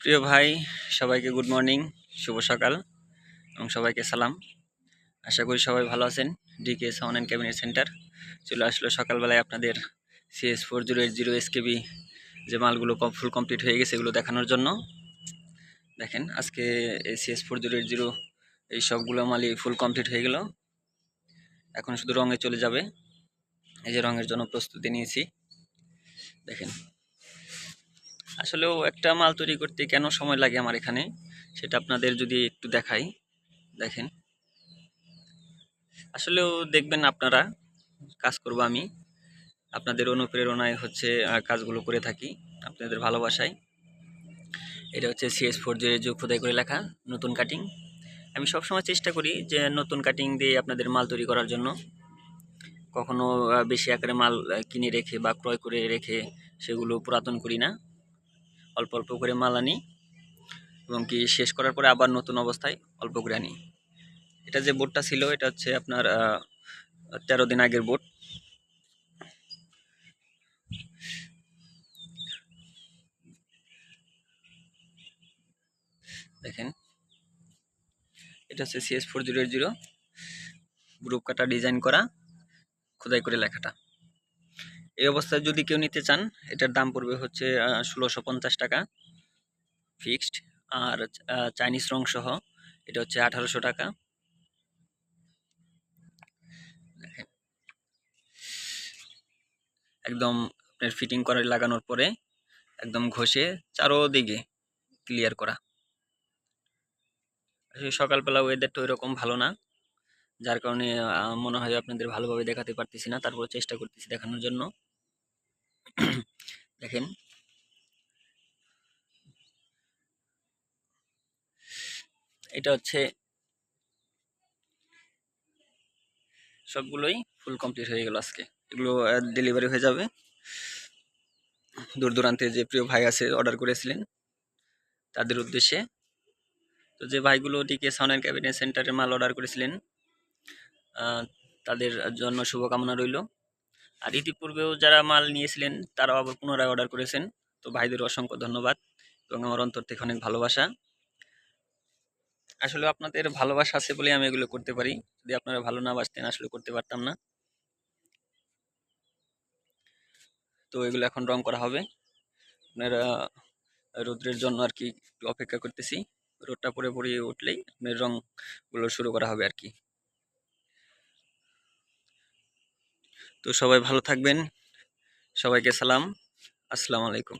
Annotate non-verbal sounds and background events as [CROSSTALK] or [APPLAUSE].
প্রিয় ভাই, সবাইকে গুড মর্নিং শুভ সকাল এবং সবাইকে সালাম। আশা করি সবাই ভালো আছেন। DK sound and cabinet centre চলে আসলো সকালবেলায় আপনাদের CS four zero eight zero SKB যে মালগুলো ফুল কমপ্লিট হয়ে গেছে এগুলো দেখানোর জন্য। দেখেন, আজকে CS four zero eight zero এই সবগুলো মালই ফুল কমপ্লিট হয়ে গেল। এখন শুধু রঙে চলে যাবে। এই যে রঙের জন্য প্রস্তুতি নিয়েছি। দেখেন আসলেও একটা মাল তৈরি করতে কেন সময় লাগে আমার এখানে? সেটা আপনাদের যদি একটু দেখাই, দেখেন। আসলেও দেখবেন আপনারা, কাজ করব আমি। আপনাদের অনুপ্রেরণায় হচ্ছে কাজগুলো করে থাকি, আপনাদের ভালোবাসায়। এটা হচ্ছে সিএস ফোর জিরো যে খোদাই করে লেখা, নতুন কাটিং আমি সবসময় চেষ্টা করি যে নতুন কাটিং দিয়ে আপনাদের মাল তৈরি করার জন্য। কখনো বেশি আকারে মাল কিনে রেখে বা ক্রয় করে রেখে সেগুলো পুরাতন করি না। অল্প অল্প করে মাল আনি এবং কি শেষ করার পরে আবার নতুন অবস্থায় অল্প করে আনি। এটা যে বোটটা ছিল, এটা হচ্ছে আপনার তেরো দিন আগের বোট। দেখেন, এটা হচ্ছে CS four zero zero group কাটা, ডিজাইন করা, খোদাই করে লেখাটা। এই অবস্থায় যদি কেউ নিতে চান, এটার দাম পড়বে হচ্ছে ষোলোশো পঞ্চাশ টাকা। ফিক্সড। আর চাইনিজ রং সহ এটা হচ্ছে আঠারোশো টাকা। একদম আপনার ফিটিং করে, লাগানোর পরে একদম ঘষে চারোদিকে ক্লিয়ার করা। সকালবেলা ওয়েদারটা ওইরকম ভালো না, যার কারণে মনে হয় আপনাদের ভালোভাবে দেখাতে পারতেছি না, তারপর চেষ্টা করতেছি দেখানোর জন্য। [CLEARS THROAT] দেখেন। এটা হচ্ছে সবগুলোই ফুল কমপ্লিট হয়ে গেল আজকে। এগুলো ডেলিভারি হয়ে যাবে। দূর দূরান্তে যে প্রিয় ভাই আছে অর্ডার করেছিলেন, তাদের উদ্দেশ্যে। তো যে ভাইগুলো টিকে সাউন্ড ক্যাবিনেট সেন্টারে মাল অর্ডার করেছিলেন তাদের জন্য শুভকামনা রইল। আর ইতিপূর্বেও যারা মাল নিয়েছিলেন, তারাও আবার পুনরায় অর্ডার করেছেন। তো ভাইদের অসংখ্য ধন্যবাদ এবং আমার অন্তর থেকে অনেক ভালোবাসা। আসলে আপনাদের ভালোবাসা আছে বলে আমি এগুলো করতে পারি। যদি আপনারা ভালো না বাসতেন, আসলে করতে পারতাম না। তো এগুলো এখন রং করা হবে। আপনারা রৌদ্রের জন্য আর কি একটু অপেক্ষা করতেছি। রোদটা পরে পরে উঠলেই আপনার রংগুলো শুরু করা হবে আর কি। তো সবাই ভালো থাকবেন। সবাইকে সালাম। আসসালামু আলাইকুম।